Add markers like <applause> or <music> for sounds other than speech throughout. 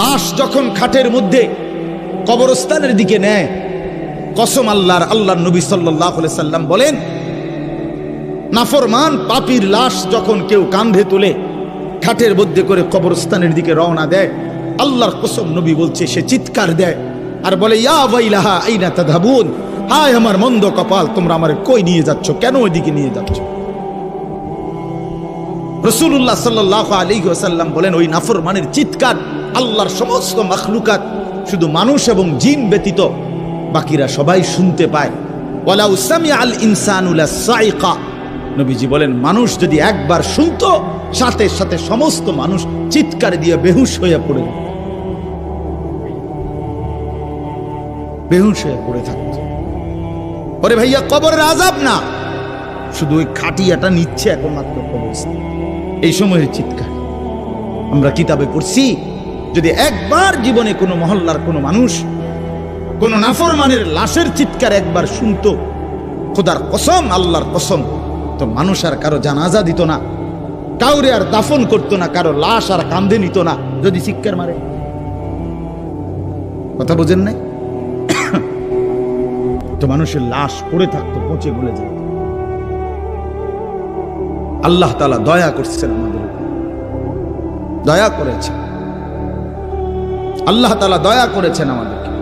লাশ যখন খাটের মধ্যে কবরস্থানের দিকে নেয়, কসম আল্লাহর আল্লাহ নবী সাল্লাহ সাল্লাম বলেন, নাফরমান পাপির লাশ যখন কেউ কান্ধে তুলে, খাটের মধ্যে করে কবরস্থানের দিকে রওনা দেয়, আল্লাহর কসম নবী বলছে, সে চিৎকার দেয় আর বলে, ইয়া আইনা হায় আমার মন্দ কপাল, তোমরা আমার কই নিয়ে যাচ্ছ? কেন ওইদিকে নিয়ে যাচ্ছ? রসুল্লাহ সাল্লাহ আলী সাল্লাম বলেন, ওই নাফরমানের চিৎকার আল্লাহর সমস্ত মখলুকাত শুধু মানুষ এবং জিন ব্যতীত বাকিরা সবাই শুনতে পায়। ওয়ালা উসামি আল ইনসানুল্লাহ সাইকা নবীজি বলেন, মানুষ যদি একবার শুনতো, সাথে সাথে সমস্ত মানুষ চিৎকার দিয়ে বেহুশ হয়ে পড়ে বেহুশ হয়ে পড়ে থাকত। ওরে ভাইয়া, কবরের আজাব না। শুধু ওই খাটিয়াটা নিচ্ছে একমাত্র কবরস্থান এই সময়ের চিৎকার। আমরা কিতাবে পড়ছি, যদি একবার জীবনে কোনো মহল্লার কোনো মানুষ কোন নাফরমানের লাশের চিৎকার একবার শুনতো, খোদার কসম, আল্লাহর কসম, তো মানুষ আর কারও জানাজা দিত না, কাউরে আর দাফন করতো না, কারও লাশ আর কান্দে নিত না, যদি চিৎকার মারে। কথা বোঝেন নাই? <coughs> তো মানুষের লাশ পড়ে থাকতো, পচে গলে যেত। আল্লাহ তালা দয়া করছেন আমাদের। দয়া করেছেন। আল্লাহ তালা দয়া করেছেন আমাদেরকে।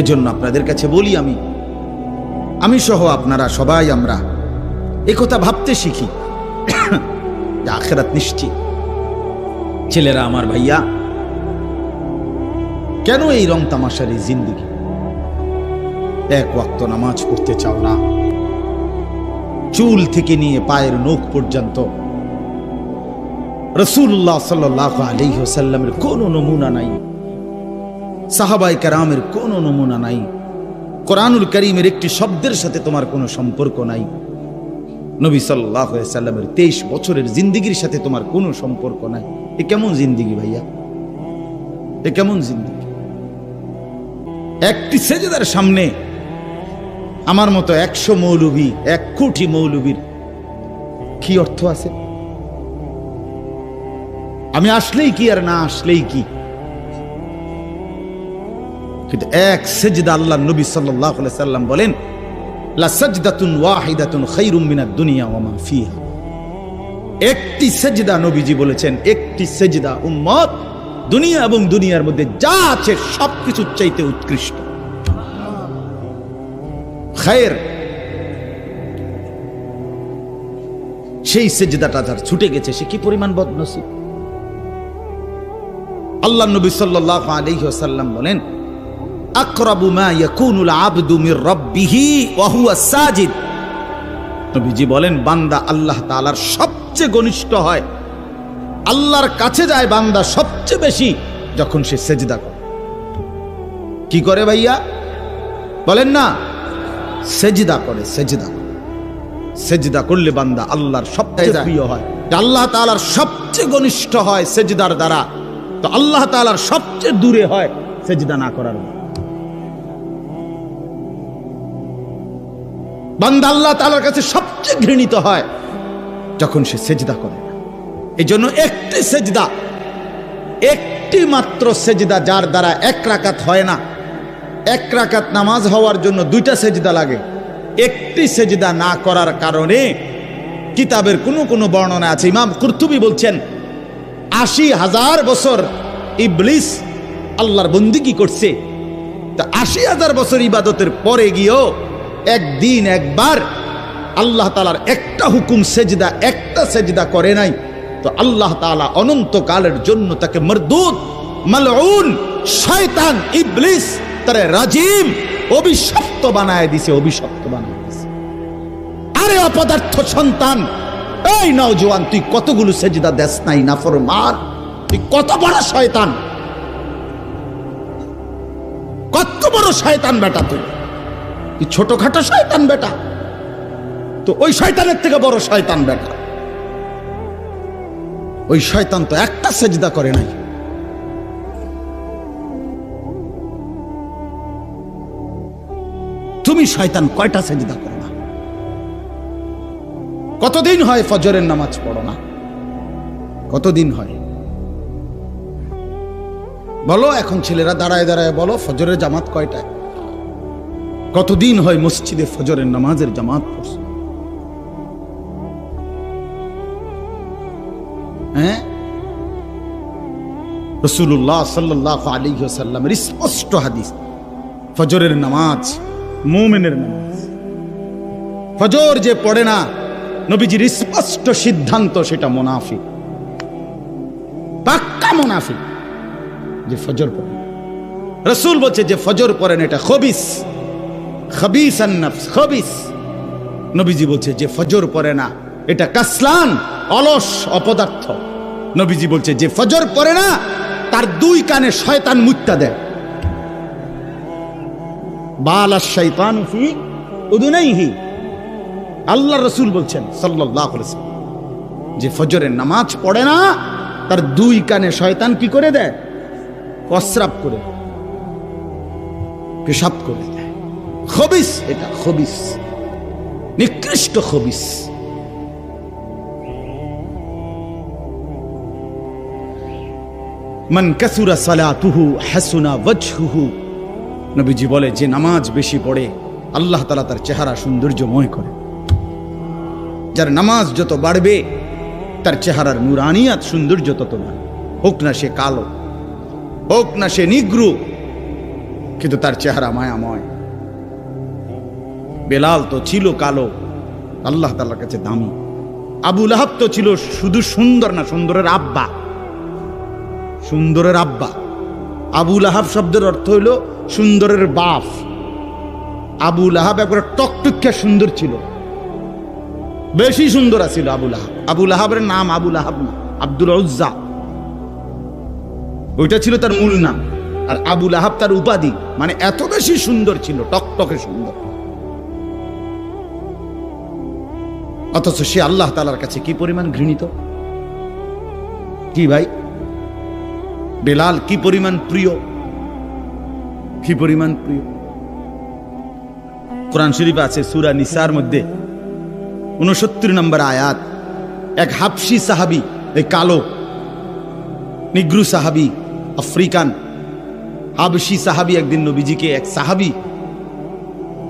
এজন্য আপনাদের কাছে বলি আমি আমি সহ আপনারা সবাই আমরা কথা ভাবতে শিখি। <coughs> আখেরাত নিশ্চিত। ছেলেরা আমার ভাইয়া, কেন এই রং তামাশার এই জিন্দিগি? এক ওয়াক্ত নামাজ পড়তে চাও না? চুল থেকে নিয়ে পায়ের নখ পর্যন্ত। রসুল্লাহ সাল্লাহ আলহ্লামের কোনো নমুনা নাই। সাহাবাই কারামের কোনো নমুনা নাই। কোরআনুল করিমের একটি শব্দের সাথে তোমার কোনো সম্পর্ক নাই। নবী সাল্লাহ সাল্লামের তেইশ বছরের জিন্দিগির সাথে তোমার কোনো সম্পর্ক নাই। এ কেমন জিন্দিগি ভাইয়া? এ কেমন জিন্দিগি? একটি সেজেদার সামনে আমার মতো একশো মৌলবী, এক কোটি মৌলবীর কি অর্থ আছে? আমি আসলেই কি আর না আসলেই কি? কিন্তু এক সেজদা আল্লাহ নবী সাল্লাহ সাল্লাম বলেন একটি সেজদা নবীজি বলেছেন, একটি সেজদা উম্মত দুনিয়া এবং দুনিয়ার মধ্যে যা আছে সবকিছুর চাইতে উৎকৃষ্ট। খায়ের। সেই সেজদাটা যার ছুটে গেছে, সে কি পরিমাণ বদনসিব? আল্লাহ নবী সাল্লাল্লাহু আলাইহি ওয়াসাল্লাম বলেন, আকরাবু মা ইয়াকুনুল আবদু মির রাব্বিহি ওয়া হুয়া সাজিদ। নবীজি বলেন, বান্দা আল্লাহ তাআলার সবচেয়ে ঘনিষ্ঠ হয়। আল্লাহর কাছে যায় বান্দা সবচেয়ে বেশি যখন সে সেজদা করে। কি করে ভাইয়া? বলেন না সেজদা করে সেজদা সেজদা করলে বান্দা আল্লাহর সবচেয়ে প্রিয় হয়। আল্লাহ তাআলার সবচেয়ে ঘনিষ্ঠ হয় সেজদার দ্বারা তো আল্লাহ তাআলার সবচেয়ে দূরে হয় সেজদা না করার বান্দা আল্লাহ তাআলার কাছে সবচেয়ে ঘৃণিত হয় যখন সে সেজদা করে। না এই জন্য একটি সেজদা একটি মাত্র সেজদা যার দ্বারা এক রাকাত হয় না। এক রাকাত নামাজ হওয়ার জন্য দুইটা সেজদা লাগে। একটি সেজদা না করার কারণে কিতাবের কোনো কোনো বর্ণনা আছে। ইমাম কুর্তুবি বলছেন, আশি হাজার বছর ইবলিস আল্লাহর বন্দিগি করছে? তা আশি হাজার বছর ইবাদতের পরে গিয়েও একদিন একবার আল্লাহ তালার একটা হুকুম সেজদা, একটা সেজদা করে নাই। তো আল্লাহ তালা অনন্তকালের জন্য তাকে মরদুদ মালউন, শয়তান, ইবলিস তারে রাজিম অভিশপ্ত বানায় দিছে, অভিশপ্ত বানায় দিছে। আরে অপদার্থ সন্তান, এই নওজোয়ান তুই কতগুলো সেজদা দেশ নাই নাফর মার তুই কত বড় শয়তান? কত বড় শয়তান বেটা তুই? তুই ছোটখাটো শয়তান বেটা? তো ওই শয়তানের থেকে বড় শয়তান বেটা। ওই শয়তান তো একটা সেজদা করে নাই। শয়তান কয়টা সেজদা করো না। কতদিন হয় ফজরের নামাজ পড়ো না? কতদিন হয়? বলো, এখন ছেলেরা দাঁড়ায় দাঁড়ায় বলো, ফজরের জামাত কয়টায়? কতদিন হয় মসজিদে ফজরের নামাজের জামাত পড়ছে? হ্যাঁ? রসুল্লাহ সাল্লাহ আলী সাল্লামের স্পষ্ট হাদিস, ফজরের নামাজ মোমেনের নামাজ। ফজর যে পড়ে না, নবীজির স্পষ্ট সিদ্ধান্ত সেটা মোনাফি পাক্কা মোনাফি যে ফজর পড়েন রসুল বলছে যে ফজর পড়েন এটা খবিস। খবিস খবিস। নবীজি বলছে যে ফজর পড়ে না, এটা কাসলান, অলস অপদার্থ। নবীজি বলছে যে ফজর পড়ে না, তার দুই কানে শয়তান মুত্তা দেয়। বালা শৈতান ফি উদুনাইহি। আল্লাহ রসুল বলছেন সাল্লাহ যে ফজরের নামাজ পড়ে না, তার দুই কানে শয়তান কি করে দেয়? প্রস্রাব করে পেশাব করে দেয়। খবিস এটা, খবিস। নিকৃষ্ট খবিস। মান কাসুরা সালাতুহু হাসুনা ওয়াজহুহু। নবীজি বলে, যে নামাজ বেশি পড়ে, আল্লাহ তালা তার চেহারা সৌন্দর্যময় করে। যার নামাজ যত বাড়বে, তার চেহারার নুরানিয়াত সৌন্দর্য তত বাড়বে হোক না সে কালো, হোক না সে নিগ্রু, কিন্তু তার চেহারা মায়াময়। বেলাল তো ছিল কালো, আল্লাহ তালার কাছে দামি। আবুল আহাব তো ছিল শুধু সুন্দর না সুন্দরের আব্বা। সুন্দরের আব্বা। আবুল আহাব শব্দের অর্থ হইল সুন্দরের বাপ আবুল আহাব একবারে টকটুক্ষা সুন্দর ছিল। বেশি সুন্দর আছিল আবুল আহাব আবুল আহাবের নাম আবুল আহাব না, আব্দুল উজ্জা। ওইটা ছিল তার মূল নাম। আর আবুল আহাব তার উপাধি মানে এত বেশি সুন্দর ছিল টকটকে সুন্দর। অথচ সে আল্লাহ তালার কাছে কি পরিমাণ ঘৃণিত? কি ভাই? বেলাল, কি পরিমাণ প্রিয়? কি পরিমাণ প্রিয়? কোরআন শরীফ আছে সুরা নিসার মধ্যে উনসত্তর নম্বর আয়াত। এক হাফসি সাহাবি, এই কালো, নিগ্রু সাহাবি, আফ্রিকান হাবসি সাহাবি একদিন নবীজিকে, এক সাহাবি,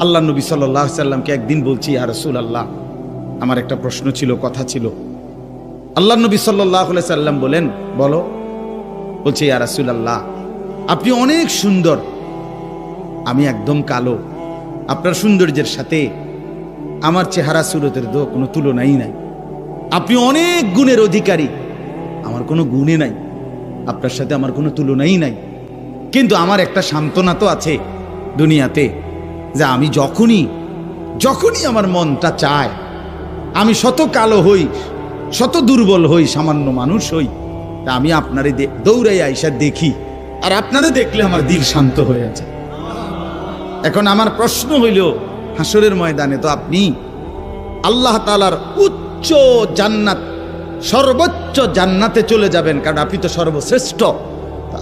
আল্লাহ নবী সাল্লাহ সাল্লামকে একদিন বলছি আর রসুল আল্লাহ আমার একটা প্রশ্ন ছিল, কথা ছিল। আল্লাহ নবী সাল্লাহ সাল্লাম বলেন, বলো বলছে, ইয়া রাসুল আল্লাহ আপনি অনেক সুন্দর। আমি একদম কালো। আপনার সৌন্দর্যের সাথে আমার চেহারা সুরতের দো কোনো তুলনাই নাই। আপনি অনেক গুণের অধিকারী। আমার কোনো গুণে নাই। আপনার সাথে আমার কোনো তুলনাই নাই। কিন্তু আমার একটা সান্ত্বনা তো আছে দুনিয়াতে, যে আমি যখনই যখনই আমার মনটা চায়, আমি শত কালো হই, শত দুর্বল হই, সামান্য মানুষ হই। তা আমি আপনারে দৌড়াই আইসা দেখি। আর আপনারে দেখলে আমার দিল শান্ত হয়ে আছে এখন আমার প্রশ্ন হইল, হাসরের ময়দানে তো আপনি আল্লাহ তালার উচ্চ জান্নাত, সর্বোচ্চ জান্নাতে চলে যাবেন, কারণ আপনি তো সর্বশ্রেষ্ঠ।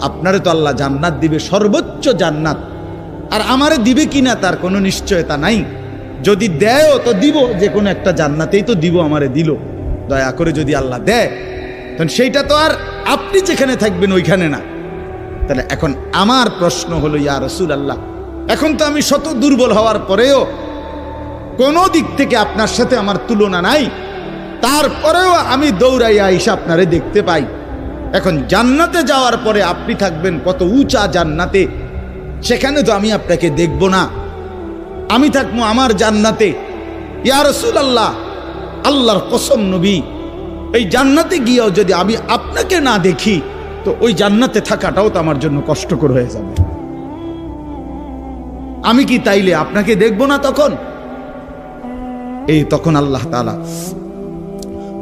আপনারে তো আল্লাহ জান্নাত দিবে, সর্বোচ্চ জান্নাত। আর আমারে দিবে কিনা তার কোনো নিশ্চয়তা নাই। যদি দেয়ও তো দিব, যে কোনো একটা জান্নাতেই তো দিব আমারে দিল। দয়া করে যদি আল্লাহ দেয় তখন সেইটা তো আর আপনি যেখানে থাকবেন ওইখানে না। তাহলে এখন আমার প্রশ্ন হলো, ইয়া রসুল আল্লাহ এখন তো আমি শত দুর্বল হওয়ার পরেও কোনো দিক থেকে আপনার সাথে আমার তুলনা নাই, তারপরেও আমি দৌড়াইয়া আইসা আপনারে দেখতে পাই। এখন জান্নাতে যাওয়ার পরে আপনি থাকবেন কত উঁচা জান্নাতে, সেখানে তো আমি আপনাকে দেখব না। আমি থাকব আমার জান্নাতে। ইয়া রসুল আল্লাহ আল্লাহর কসম নবী এই জান্নাতে গিয়েও যদি আমি আপনাকে না দেখি, তো ওই জান্নাতে থাকাটাও তো আমার জন্য কষ্টকর হয়ে যাবে। আমি কি তাইলে আপনাকে দেখব না তখন? এই তখন আল্লাহ তালা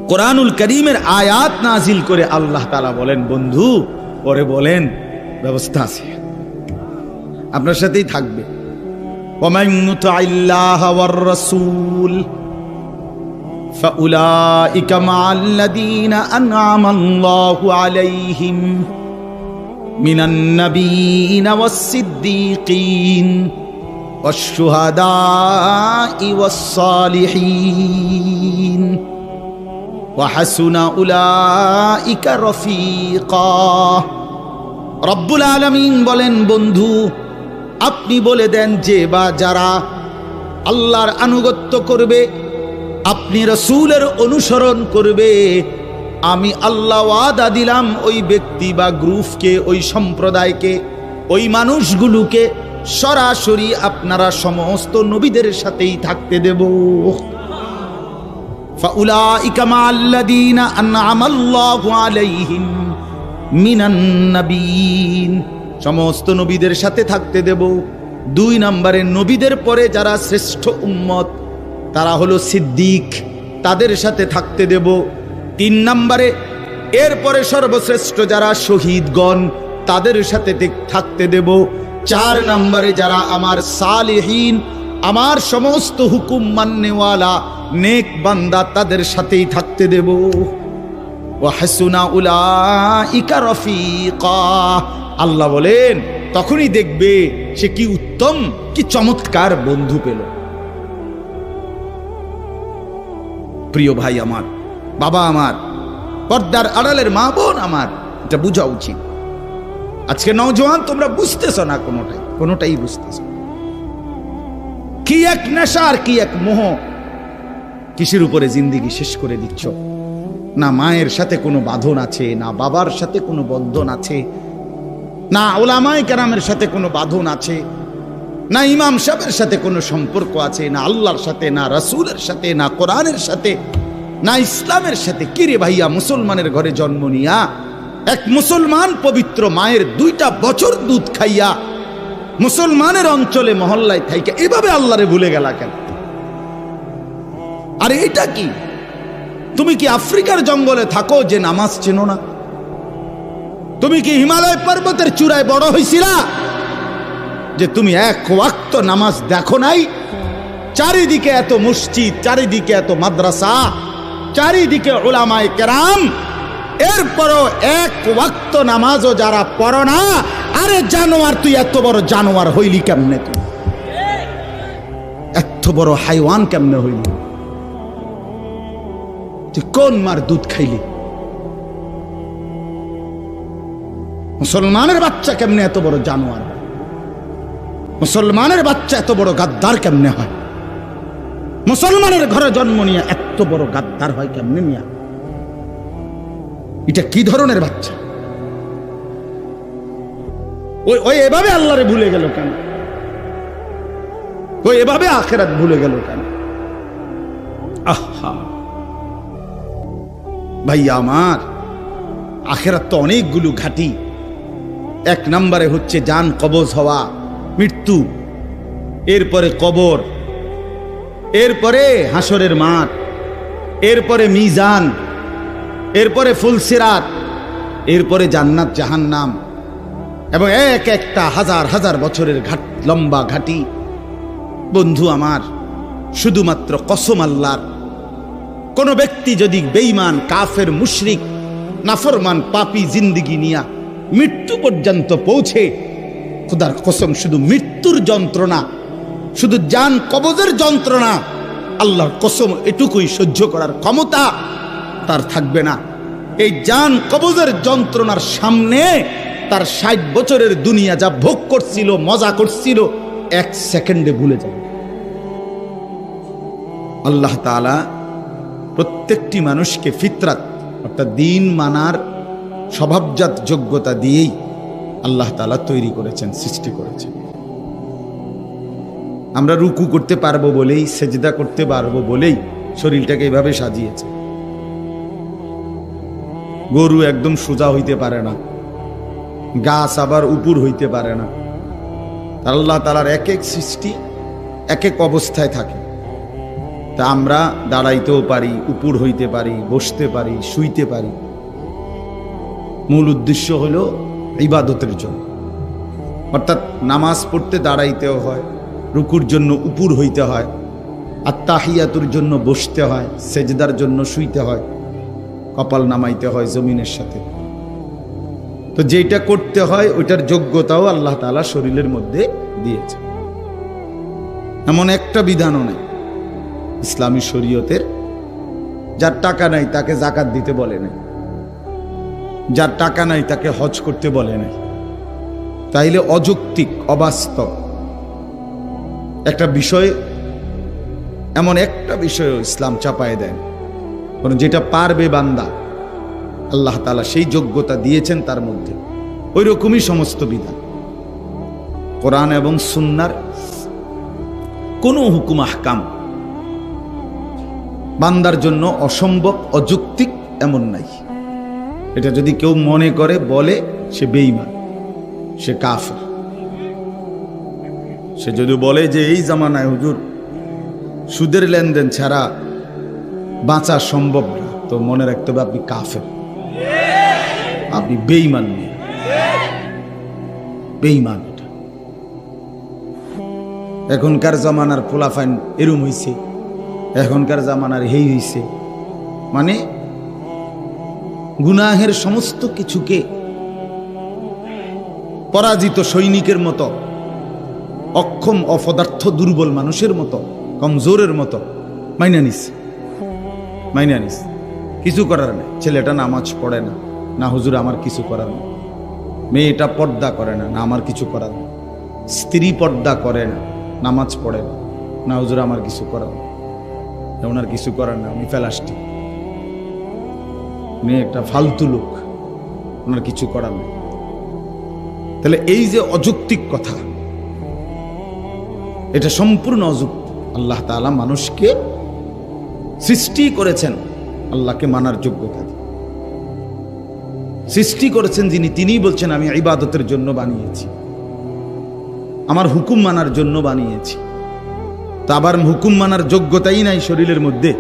কোরআনুল করিমের আয়াত নাজিল করে আল্লাহ তালা বলেন, বন্ধু পরে বলেন, ব্যবস্থা আছে। আপনার সাথেই থাকবে। রসুল। فأولئك مع الذين أنعم الله عليهم من النبيين والصديقين والشهداء والصالحين وحسن أولئك رفيقا রব্বুল আলমিন বলেন বন্ধু আপনি বলে দেন যে বা যারা আল্লাহর আনুগত্য করবে আপনি রসুলের অনুসরণ করবে আমি আল্লাহ ওয়াদা দিলাম ওই ব্যক্তি বা গ্রুপকে ওই সম্প্রদায়কে ওই মানুষগুলোকে সরাসরি আপনারা সমস্ত নবীদের সাথেই থাকতে দেব فأولئك مع الذين أنعم الله عليهم من النبيين সমস্ত নবীদের সাথে থাকতে দেব দুই নম্বরে নবীদের পরে যারা শ্রেষ্ঠ উম্মত তারা হলো সিদ্দিক। তাদের সাথে থাকতে দেব তিন নম্বরে। এরপরে সর্বশ্রেষ্ঠ যারা শহীদগণ, তাদের সাথে থাকতে দেব। চার নম্বরে যারা আমার সালেহীন, আমার সমস্ত হুকুম মান্যওয়ালা, নেক বান্দা, তাদের সাথেই থাকতে দেব। আল্লাহ বলেন, তখনই দেখবে সে কি উত্তম, কি চমৎকার বন্ধু পেল। প্রিয় ভাই আমার, বাবা আমার, পর্দার আড়ালের মা বোন আমার, এটা বোঝা উচিত। আজকে নওজোয়ান, তোমরা বুঝতেছ না কোনোটাই কোনোটাই বুঝতেছ কি এক নেশা আর কি এক মোহ, কিসের উপরে জিন্দিগি শেষ করে দিচ্ছ? না মায়ের সাথে কোনো বাঁধন আছে, না বাবার সাথে কোনো বন্ধন আছে, না ওলামাই কেরামের সাথে কোনো বাঁধন আছে না ইমাম সাহেবের সাথে কোনো সম্পর্ক আছে, না আল্লাহর সাথে, না রাসূলের সাথে, না কোরআনের সাথে, না ইসলামের সাথে। কিরে ভাইয়া, মুসলমানের ঘরে জন্ম নিয়া এক মুসলমান পবিত্র মায়ের দুইটা বছর দুধ খাইয়া মুসলমানের অঞ্চলে, মহল্লায় থাইকা, এভাবে আল্লাহরে ভুলে গেলা কেন? আর এটা কি? তুমি কি আফ্রিকার জঙ্গলে থাকো যে নামাজ চেনো না? তুমি কি হিমালয় পর্বতের চূড়ায় বড় হইছিলা? যে তুমি এক ওয়াক্ত নামাজ দেখো নাই? চারিদিকে এত মসজিদ, চারিদিকে এত মাদ্রাসা, চারিদিকে ওলামায় কেরাম। এরপরও এক ওয়াক্ত নামাজও যারা পড়ো না, আরে জানোয়ার, তুই এত বড় জানোয়ার হইলি কেমনে তুই? এত বড় হাইওয়ান কেমনে হইলি? তুই কোন মার দুধ খাইলি? মুসলমানের বাচ্চা কেমনে এত বড় জানোয়ার? মুসলমানের বাচ্চা এত বড় গাদ্দার কেমনে হয়? মুসলমানের ঘরে জন্ম নিয়ে এত বড় গাদ্দার হয় কেমনে নিয়ে এটা কি ধরনের বাচ্চা? ওই ওই এভাবে আল্লাহরে ভুলে গেল কেন? ওই এভাবে আখেরাত ভুলে গেল কেন? আহা। ভাইয়া আমার, আখেরাত তো অনেকগুলো ঘাটি। এক নম্বরে হচ্ছে যান কবজ হওয়া। মৃত্যু, এরপরে কবর, এরপরে হাসরের মাঠ, এরপরে মিজান, এরপরে ফুলসিরাত, এরপরে জান্নাত জাহান্নাম এবং এক একটা হাজার হাজার বছরের ঘাট, লম্বা ঘাটি। বন্ধু আমার, শুধুমাত্র কসম আল্লাহর, কোনো ব্যক্তি যদি বেঈমান, কাফের, মুশরিক, নাফরমান, পাপি জিন্দিগি নিয়া মৃত্যু পর্যন্ত পৌঁছে খুদার কসম, শুধু মৃত্যুর যন্ত্রণা, শুধু যান কবজের যন্ত্রণা, আল্লাহর কসম, এটুকুই সহ্য করার ক্ষমতা তার থাকবে না। এই যান কবজের যন্ত্রণার সামনে তার ষাট বছরের দুনিয়া যা ভোগ করছিল, মজা করছিল, এক সেকেন্ডে ভুলে যাবে। আল্লাহ তাআলা প্রত্যেকটি মানুষকে ফিতরাত, অর্থাৎ দিন মানার স্বভাবজাত যোগ্যতা দিয়েই আল্লাহ তাআলা তৈরি করেছেন, সৃষ্টি করেছেন। আমরা রুকু করতে পারব বলেই, সেজদা করতে পারব বলেই শরীরটাকে এইভাবে সাজিয়েছে। গরু একদম সোজা হইতে পারে না, গাছ আবার উপর হইতে পারে না। আল্লাহ তালার এক এক সৃষ্টি এক এক অবস্থায় থাকে। তা আমরা দাঁড়াইতেও পারি, উপর হইতে পারি, বসতে পারি, শুইতে পারি। মূল উদ্দেশ্য হলো ইবাদতের জন্য। অর্থাৎ নামাজ পড়তে দাঁড়াইতেও হয়, রুকুর জন্য উপর হইতে হয় আর তাহিয়াতুর জন্য বসতে হয়, সেজদার জন্য শুইতে হয়, কপাল নামাইতে হয় জমিনের সাথে। তো যেটা করতে হয়, ওইটার যোগ্যতাও আল্লাহ তাআলা শরীরের মধ্যে দিয়েছে। এমন একটা বিধানও নেই ইসলামী শরীয়তের, যার টাকা নাই তাকে জাকাত দিতে বলে নাই। যার টাকা নাই তাকে হজ করতে বলে নাই। তাইলে অযৌক্তিক, অবাস্তব। একটা বিষয়, এমন একটা বিষয় ইসলাম চাপায় দেন কারণ যেটা পারবে বান্দা, আল্লাহ তালা সেই যোগ্যতা দিয়েছেন তার মধ্যে। ওই রকমই সমস্ত বিধান। কোরআন এবং সুন্নার কোনো হুকুম, আহকাম বান্দার জন্য অসম্ভব, অযৌক্তিক এমন নাই। এটা যদি কেউ মনে করে, বলে, সে বেইমান সে কাফের। সে যদি বলে যে, এই জামানায় হুজুর, সুদের লেনদেন ছাড়া বাঁচা সম্ভব না, তো মনে রাখতে হবে আপনি কাফের। আপনি বেইমান বেইমান এখনকার জামানার পোলাফাইন এরম হইছে। এখনকার জামানার হেই হইছে। মানে গুনাহের সমস্ত কিছুকে পরাজিত সৈনিকের মতো, অক্ষম অপদার্থ দুর্বল মানুষের মতো, কমজোরের মতো মাইনানিস মাইনানিস কিছু করার নেই। ছেলেটা নামাজ পড়ে না। না, হুজুর, আমার কিছু করার নেই। মেয়েটা পর্দা করে না। না, আমার কিছু করার নেই। স্ত্রী পর্দা করে না। নামাজ পড়ে না। না, হুজুর, আমার কিছু করার নেই। ওনার কিছু করার না উনি ফেলাসটি উনি একটা ফালতু লোক। ওনার কিছু করার নেই। তাহলে এই যে অযৌক্তিক কথা, এটা সম্পূর্ণ অযুক্ত আল্লাহ তাআলা মানুষকে সৃষ্টি করেছেন আল্লাহকে মানার যোগ্যতা। সৃষ্টি করেছেন যিনি, তিনিই বলছেন, আমি ইবাদতের জন্য বানিয়েছি। আমার হুকুম মানার জন্য বানিয়েছি। তা আবার হুকুম মানার যোগ্যতাই নাই শরীরের মধ্যে।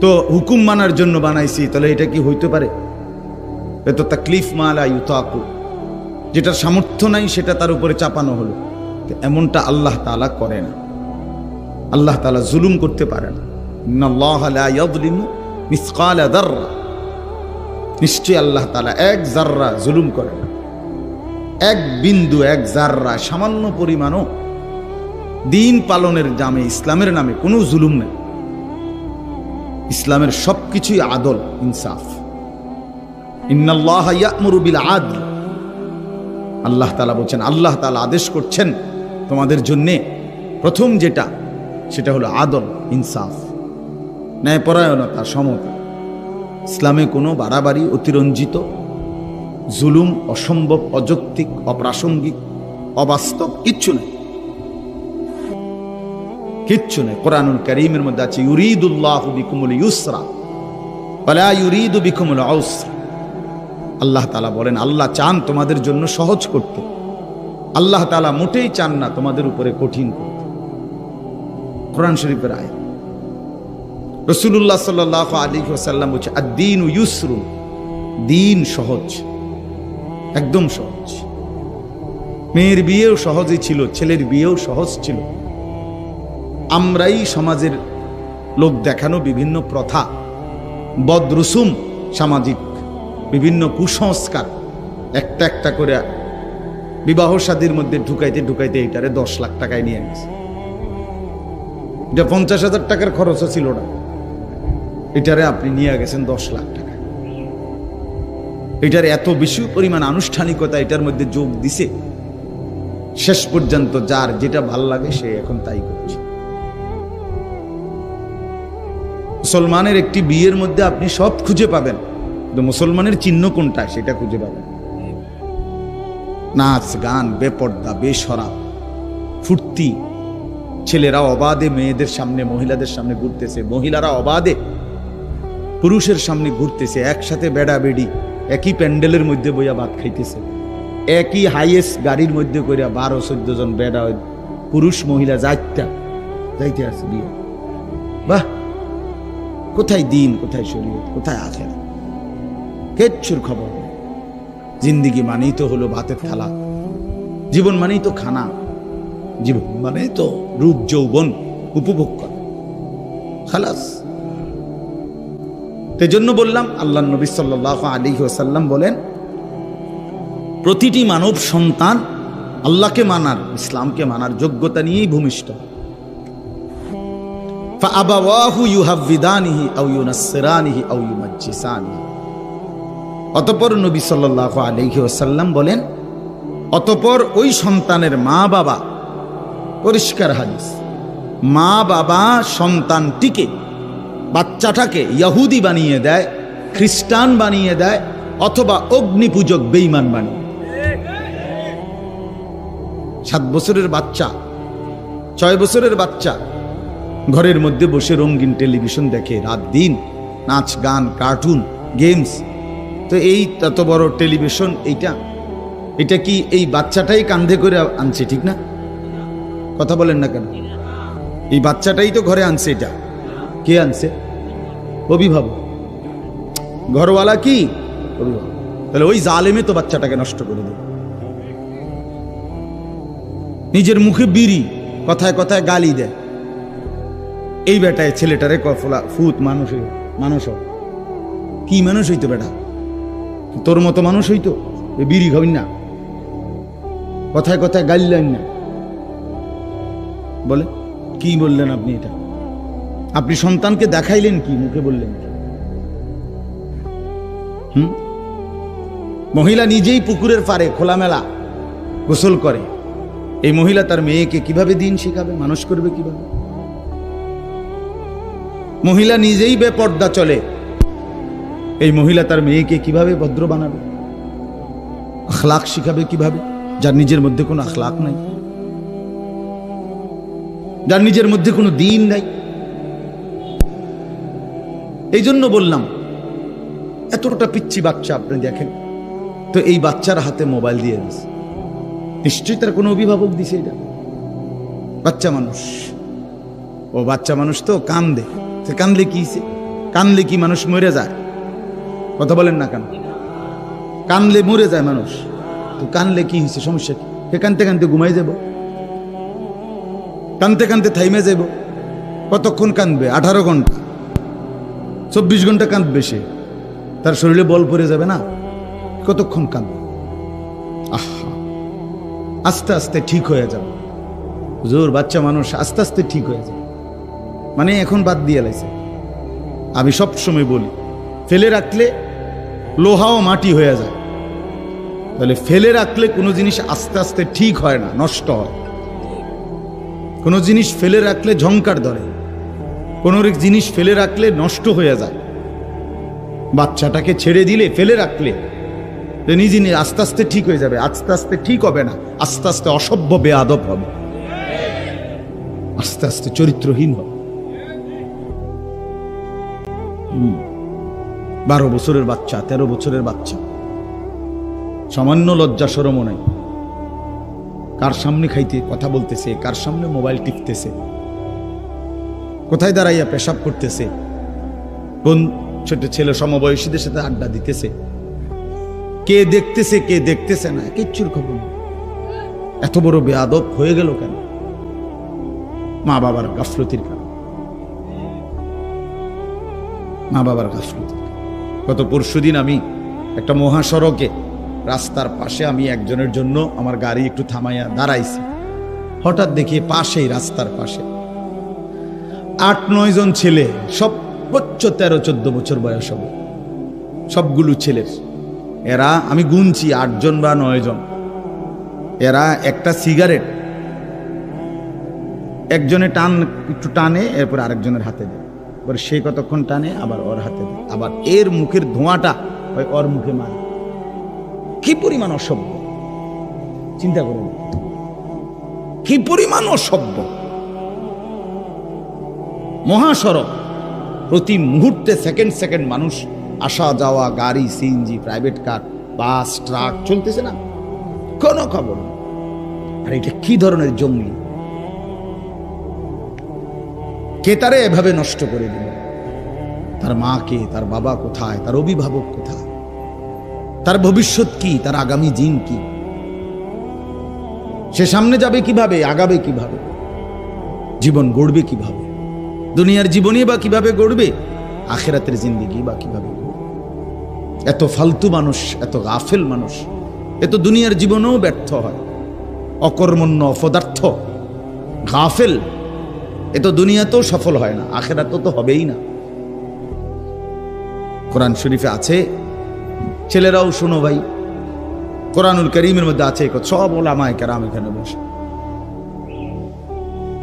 তো হুকুম মানার জন্য বানাইছি, তাহলে এটা কি হইতে পারে? এ তো তাকলিফ মালা ইউতাকু, যেটার সামর্থ্য নাই, সেটা তার উপরে চাপানো হলো। এমনটা আল্লাহ তাআলা করে না। আল্লাহ তাআলা জুলুম করতে পারে না। মিসকালা নিশ্চয়ই আল্লাহ তাআলা এক জাররা জুলুম করে না। এক বিন্দু, এক জাররা সামান্য পরিমাণও দিন পালনের নামে ইসলামের নামে কোনো জুলুম নেই। ইসলামের সবকিছুই আদল, ইনসাফ। ইন্নাল্লাহ ইয়ামুরু বিল আদল। আল্লাহ তাআলা বলছেন, আল্লাহ তালা আদেশ করছেন তোমাদের জন্যে প্রথম যেটা, সেটা হলো আদল, ইনসাফ। ন্যায়পরায়ণতা, সমতা। ইসলামে কোনো বাড়াবাড়ি, অতিরঞ্জিত, জুলুম, অসম্ভব, অযৌক্তিক, অপ্রাসঙ্গিক, অবাস্তব কিচ্ছু নেই। কিচ্ছু নেই। কোরআনুল করিমের মধ্যে আছে, ইউরিদুল্লাহ বিকুমুল ইউসরা। ওয়ালা ইউরিদু বিকুমুল আউসরা। আল্লাহ তাআলা বলেন, আল্লাহ চান তোমাদের জন্য সহজ করতে। আল্লাহ তাআলা মোটেই চান না তোমাদের উপরে কঠিন করতে। কোরআন শরীফের আয় রসুল্লাহ সাল্লাহ আলী ওসাল্লাম বলছে আর দিন ইউসরু। দিন সহজ। একদম সহজ। মেয়ের বিয়েও সহজই ছিল, ছেলের বিয়েও সহজ ছিল। আমরাই সমাজের লোক দেখানো বিভিন্ন প্রথা, বদরসুম সামাজিক বিভিন্ন কুসংস্কার, একটা একটা করে বিবাহ শাদীর মধ্যে ঢুকাইতে ঢুকাইতে এটারে দশ লাখ টাকায় নিয়ে গেছে। এটা পঞ্চাশ হাজার টাকার খরচও ছিল না। এটারে আপনি নিয়ে গেছেন দশ লাখ টাকা। এটার এত বেশি পরিমাণ আনুষ্ঠানিকতা এটার মধ্যে যোগ দিছে, শেষ পর্যন্ত যার যেটা ভালো লাগে সে এখন তাই করছে। মুসলমানের একটি বিয়ের মধ্যে আপনি সব খুঁজে পাবেন। কিন্তু মুসলমানের চিহ্ন কোনটা, সেটা খুঁজে পাবেন। নাচ, গান, বেপর্দা, বেসরা, ফুর্তি, ছেলেরা অবাধে, মেয়েদের সামনে, মহিলাদের সামনে ঘুরতেছে, মহিলারা অবাধে, পুরুষের সামনে ঘুরতেছে, একসাথে বেড়া বেড়ি একই প্যান্ডেলের মধ্যে বইয়া ভাত খাইতেছে, একই হাইয়েস্ট গাড়ির মধ্যে করিয়া বারো, চোদ্দ জন বেড়া পুরুষ, মহিলা যাইতা যাইতে আছে বিয়ে। বাহ! কোথায় দিন, কোথায় শরীর কোথায় আছে কেচ্ছুর খবর নেই। জিন্দিগি মানেই তো হলো ভাতের থালা। জীবন মানেই তো খানা। জীবন মানেই তো রূপ যৌবন উপভোগ করা। খালাস। জন্য বললাম, আল্লাহ নবী সাল্লাহ আলী ওসাল্লাম বলেন, প্রতিটি মানব সন্তান আল্লাহকে মানার, ইসলামকে মানার যোগ্যতা নিয়েই ভূমিষ্ঠ। অতপর নবী সাল্লাহ আলহি ওসাল্লাম বলেন, অতপর ওই সন্তানের মা বাবা পরিষ্কার হাদিস মা বাবা সন্তানটিকে, বাচ্চাটাকে ইয়াহুদি বানিয়ে দেয়, খ্রিস্টান বানিয়ে দেয়, অথবা অগ্নিপূজক বেইমান বানিয়ে সাত বছরের বাচ্চা, ছয় বছরের বাচ্চা ঘরের মধ্যে বসে রঙিন টেলিভিশন দেখে, রাত দিন, নাচ, গান, কার্টুন, গেমস। তো এই তত বড় টেলিভিশন, এইটা? এটা কি এই বাচ্চাটাই কান্ধে করে আনছে, ঠিক না? কথা বলেন না কেন? এই বাচ্চাটাই তো ঘরে আনছে এটা। কে আনছে? অভিভাবক। ঘরওয়ালা কি? অভিভাবক। তাহলে ওই জালেমে তো বাচ্চাটাকে নষ্ট করে দেবে নিজের মুখে বিড়ি, কথায় কথায় গালি দেয়। এই বেটায় ছেলেটারে কফলা ফুত মানুষ মানুষ কি মানুষ হইতো বেটা? তোর মতো মানুষ হইতো? বিড়ি খাবিন না? কথায় কথায় গাইলেন না। বলে, কি বললেন আপনি এটা? আপনি সন্তানকে দেখাইলেন কি? মুখে বললেন? হুম? মহিলা নিজেই পুকুরের পারে খোলামেলা গোসল করে। এই মহিলা তার মেয়েকে কীভাবে দিন শেখাবে? মানুষ করবে কীভাবে? মহিলা নিজেই বেপর্দা চলে। এই মহিলা তার মেয়েকে কীভাবে ভদ্র বানাবে? আখলাক শিখাবে কীভাবে? যার নিজের মধ্যে কোনো আখলাক নাই। যার নিজের মধ্যে কোনো দিন নাই। এই জন্য বললাম, এতটা পিচ্ছি বাচ্চা আপনি দেখেন। তো এই বাচ্চার হাতে মোবাইল দিয়ে দিস। নিশ্চয়ই তার কোনো অভিভাবক দিছে এটা। বাচ্চা মানুষ। ও বাচ্চা মানুষ তো কান্দে। সে কান্দলে কি কানলে কি মানুষ মরে যায়? কথা বলেন না কেন? কানলে মরে যায় মানুষ। তো কানলে কি হয়েছে? সমস্যা কি? সে কানতে কানতে ঘুমাই যাব? কানতে কানতে থাইমে যাব? কতক্ষণ কাঁদবে আঠারো ঘণ্টা। চব্বিশ ঘণ্টা কাঁদবে সে। তার শরীরে বল পড়ে যাবে না? কতক্ষণ কাঁদবে আহা। আস্তে আস্তে ঠিক হয়ে যাবে। জোর বাচ্চা মানুষ আস্তে আস্তে ঠিক হয়ে যাবে। মানে এখন বাদ দিয়ে লাইছে। আমি সব সময় বলি, ফেলে রাখলে লোহাও মাটি হয়ে যায়। তাহলে ফেলে রাখলে কোনো জিনিস আস্তে আস্তে ঠিক হয় না, নষ্ট হয়। কোনো জিনিস ফেলে রাখলে ঝঙ্কার ধরে। কোনো জিনিস ফেলে রাখলে নষ্ট হয়ে যায়। বাচ্চাটাকে ছেড়ে দিলে, ফেলে রাখলে নিজে নিজে আস্তে আস্তে ঠিক হয়ে যাবে। আস্তে আস্তে ঠিক হবে না, আস্তে আস্তে অসভ্য, বেআদব হবে। আস্তে আস্তে চরিত্রহীন হবে। বারো বছরের বাচ্চা, তেরো বছরের বাচ্চা। সামান্য লজ্জা সরমও নাই। কার সামনে খাইতে কথা বলতেছে, কার সামনে মোবাইল টিপতেছে, কোথায় দাঁড়াইয়া পেশাব করতেছে, কোন ছোট ছেলে সমবয়সীদের সাথে আড্ডা দিতেছে, কে দেখতেছে কে দেখতেছে না, কিচ্ছুর খবর। এত বড় বেয়াদব হয়ে গেল কেন? মা বাবার গাফলতির কারণ। মা বাবার গাফলতি গত পরশুদিন আমি একটা মহাসড়কে রাস্তার পাশে আমি একজনের জন্য আমার গাড়ি একটু থামাইয়া দাঁড়াইছি। হঠাৎ দেখি পাশেই রাস্তার পাশে আট, নয় জন ছেলে সর্বোচ্চ তেরো, চোদ্দ বছর বয়স হবে। সবগুলো ছেলের এরা, আমি গুনছি আটজন বা নয় জন। এরা একটা সিগারেট। একজনে টান, একটু টানে, এরপর আরেকজনের হাতে দেয়। পরে সে কতক্ষণ টানে, আবার ওর হাতে দেয়। আবার এর মুখের ধোঁয়াটা ওই ওর মুখে মারে। কি পরিমাণ অসভ্য? চিন্তা করুন। কি পরিমাণ অসভ্য? মহাসড়ক। প্রতি মুহূর্তে সেকেন্ড সেকেন্ড মানুষ আসা যাওয়া, গাড়ি, CNG, private car, bus, truck, চলতেছে না। কোনো খবর আর এটা কি ধরনের জঙ্গলি? কে তারে এভাবে নষ্ট করে দিল? তার মা কে, তার বাবা কোথায়, তার অভিভাবক কোথায়? তার ভবিষ্যৎ কি, তার আগামী দিন কি? সে সামনে যাবে কীভাবে, আগাবে কীভাবে? জীবন গড়বে কীভাবে? দুনিয়ার জীবনই বা কীভাবে গড়বে? আখেরাতের জিন্দিগি বা কীভাবে? এত ফালতু মানুষ, এত গাফেল মানুষ এত দুনিয়ার জীবনেও ব্যর্থ হয়। অকর্মণ্য, অপদার্থ, গাফেল। এ তো দুনিয়াতেও সফল হয় না, আখেরাত তো হবেই না। কোরআন শরীফে আছে, ছেলেরাও শোনো ভাই, কোরআনুল করিমের মধ্যে আছে। সব ওলামায় কেরাম এখানে বসে।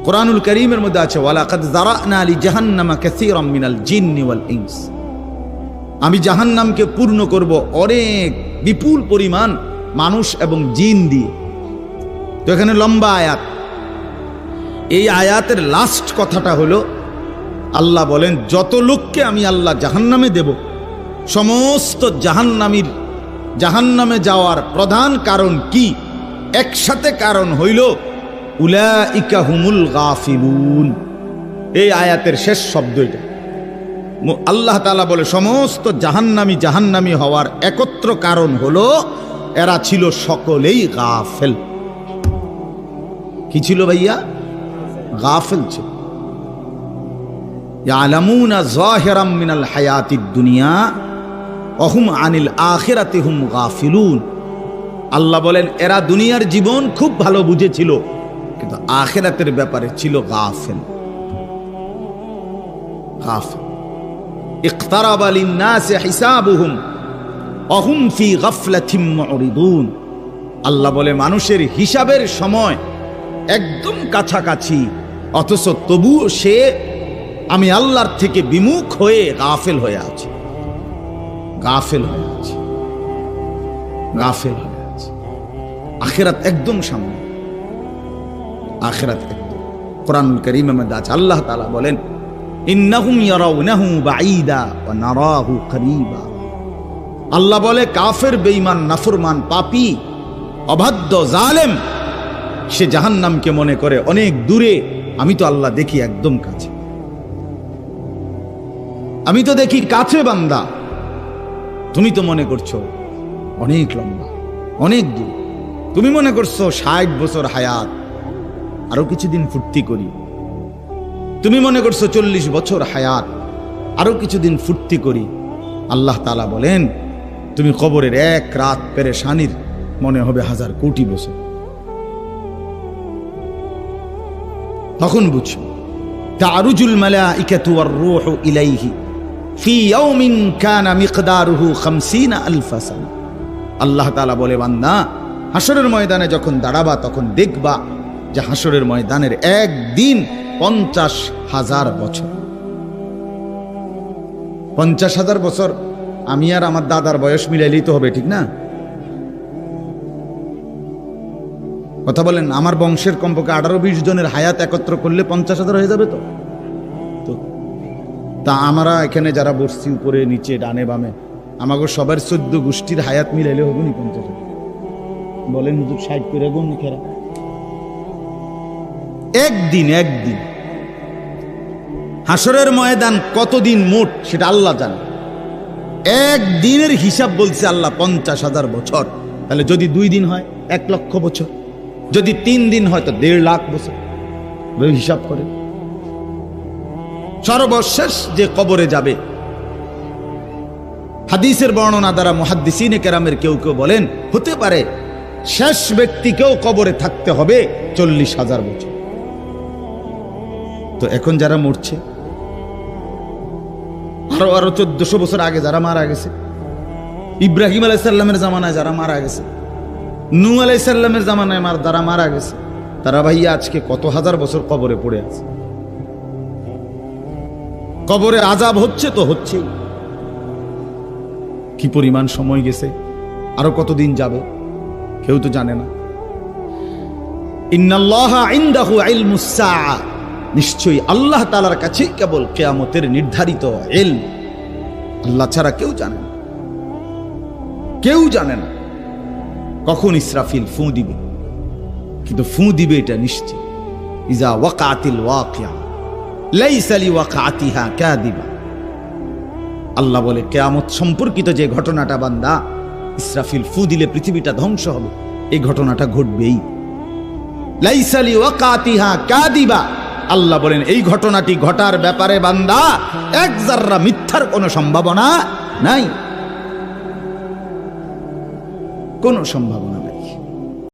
কোরআনুল করিমের মধ্যে আছে, ওয়ালাকাদ জারানা আলি জাহান্নামা কাসীরাম মিনাল জিন্নি ওয়াল আমি জাহান্নামকে পূর্ণ করব অনেক বিপুল পরিমাণ মানুষ এবং জিন দিয়ে। তো এখানে লম্বা আয়াত। এই আয়াতের লাস্ট কথাটা হলো, আল্লাহ বলেন, যত লোককে আমি আল্লাহ জাহান্নামে দেব, সমস্ত জাহান্নামীর, জাহান্নামে যাওয়ার প্রধান কারণ কি? একসাথে কারণ হইল, উলাইকা হুমুল গাফিলুন। এই আয়াতের শেষ শব্দ এটা। আল্লাহ তালা বলে, সমস্ত জাহান্নামী জাহান্নামী হওয়ার একত্র কারণ হলো, এরা ছিল সকলেই গাফেল। কি ছিল ভাইয়া? গাফেল ছিল ইয়ালামুনা যাহিরাম মিনাল হায়াতিদ দুনিয়া অহুম আনিল আখিরাতি হুম গাফিলুন আল্লাহ বলেন এরা দুনিয়ার জীবন খুব ভালো বুঝেছিল কিন্তু আখিরাতের ব্যাপারে ছিল গাফেল গাফেল اقترب للناس حسابهم وهم في غفلة معرضون আল্লাহ বলে মানুষের হিসাবের সময় একদম কাছাকাছি অথচ তবুও সে আমি আল্লাহর থেকে বিমুখ হয়ে গাফেল হয়ে আছে। গাফেল হয়ে আছে। গাফেল হয়ে আছে। আখেরাত একদম সামনে। আখেরাত একদম। কোরআনুল করিমের মধ্যে আছে। আল্লাহ তাআলা বলেন, ইন্নাহুম ইয়ারাউনাহু বাঈদা ওয়া নারাহু করিবা। আল্লাহ বলে, কাফের, বেঈমান, নাফরমান, পাপী, অবাধ্য, জালেম, সে জাহান্নামকে মনে করে অনেক দূরে আমি তো আল্লাহ দেখি একদম কাছে। আমি তো দেখি কাছে বান্দা। তুমি তো মনে করছ অনেক লম্বা, অনেক দূর। তুমি মনে করছ ষাট বছর হায়াত, আরও কিছুদিন ফুর্তি করি। তুমি মনে করছ চল্লিশ বছর হায়াত, আরও কিছুদিন ফুর্তি করি। আল্লাহ তালা বলেন, তুমি কবরের এক রাত পেরেশানির, মনে হবে হাজার কোটি বছর। তখন বুঝছ তারুজুল মালাইকাতু আর রূহু ইলাইহি, ফি ইয়াউমিন কানা মিকদারুহু 50 আলফ সানা। আল্লাহ তাআলা বলে, বান্দা হাসরের ময়দানে যখন দাঁড়াবা, তখন দেখবা যে হাসরের ময়দানের একদিন পঞ্চাশ হাজার বছর। পঞ্চাশ হাজার বছর, আমি আর আমার দাদার বয়স মিলাইলেই তো হবে, ঠিক না? কথা বলেন, আমার বংশের কমপক্ষে আঠারো বিশ জনের হায়াত একত্র করলে পঞ্চাশ হাজার হয়ে যাবে তো? তো, তা আমরা এখানে যারা বসছি উপরে, নিচে, ডানে, বামে আমাকে সবার চোদ্দ গোষ্ঠীর হায়াত মিলাইলে হবে নি পঞ্চাশ বলেন হুজুর, ষাট করে গুণ খেরা। একদিন একদিন। হাসরের ময়দান কতদিন মোট সেটা আল্লাহ জানে। একদিনের হিসাব বলছে আল্লাহ পঞ্চাশ হাজার বছর। তাহলে যদি দুই দিন হয়, এক লক্ষ বছর। যদি তিন দিন হয় তো দেড় লাখ বছর। হিসাব করে। সর্বশেষ যে কবরে যাবে, হাদিসের বর্ণনা দ্বারা মহাদ্দিসিনে কেরামের কেউ কেউ বলেন, হতে পারে শেষ ব্যক্তিকেও কবরে থাকতে হবে চল্লিশ হাজার বছর। তো এখন যারা মরছে, আরও আরও চোদ্দশো বছর আগে যারা মারা গেছে, ইব্রাহিম আলাইসাল্লামের জামানায় যারা মারা গেছে নু আলাইসাল্লামের জামানায় মার যারা মারা গেছে, তারা ভাইয়া আজকে কত হাজার বছর কবরে পড়ে আছে। কবরে আজাব হচ্ছে তো হচ্ছেই। কি পরিমাণ সময় গেছে, আরও কতদিন যাবে, কেউ তো জানে না। নিশ্চয়ই আল্লাহ তালার কাছেই কেবল কেয়ামতের নির্ধারিত এল আল্লাহ ছাড়া কেউ জানে না। কেউ জানে না। কখন ইসরাফিল ফুঁ দিবে? কিন্তু ফুঁ দিবে এটা নিশ্চিত। ইজা ওয়াকাতিল ওয়াকিয়া লাইসালি ওয়াকাতিহা কাদিবা। আল্লাহ বলে, কেয়ামত সম্পর্কিত যে ঘটনাটা বান্দা, ইসরাফিল ফু দিলে পৃথিবীটা ধ্বংস হবে। এই ঘটনাটা ঘটবেই। লাইসালি ওয়াকাতিহা কাদিবা। আল্লাহ বলেন, এই ঘটনাটি ঘটার ব্যাপারে বান্দা, এক জাররা মিথ্যার কোনো সম্ভাবনা নাই। কোনো সম্ভাবনা।